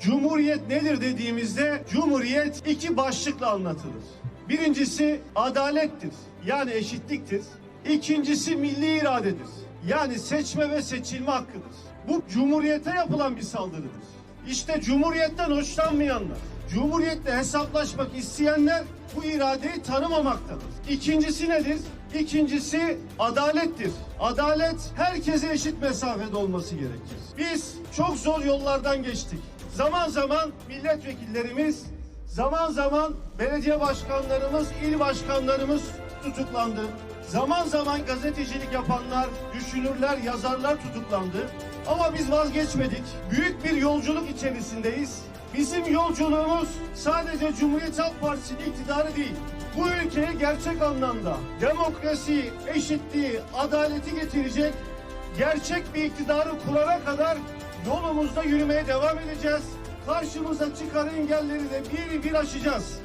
Cumhuriyet nedir dediğimizde Cumhuriyet iki başlıkla anlatılır. Birincisi adalettir. Yani eşitliktir. İkincisi milli iradedir. Yani seçme ve seçilme hakkıdır. Bu Cumhuriyete yapılan bir saldırıdır. İşte Cumhuriyetten hoşlanmayanlar, Cumhuriyetle hesaplaşmak isteyenler bu iradeyi tanımamaktadır. İkincisi nedir? İkincisi adalettir. Adalet herkese eşit mesafede olması gerekir. Biz çok zor yollardan geçtik. Zaman zaman milletvekillerimiz, zaman zaman belediye başkanlarımız, il başkanlarımız tutuklandı. Zaman zaman gazetecilik yapanlar, düşünürler, yazarlar tutuklandı. Ama biz vazgeçmedik. Büyük bir yolculuk içerisindeyiz. Bizim yolculuğumuz sadece Cumhuriyet Halk Partisi'nin iktidarı değil. Bu ülkeye gerçek anlamda demokrasi, eşitliği, adaleti getirecek gerçek bir iktidarı kurana kadar yolumuzda yürümeye devam edeceğiz. Karşımıza çıkan engelleri de bir bir aşacağız.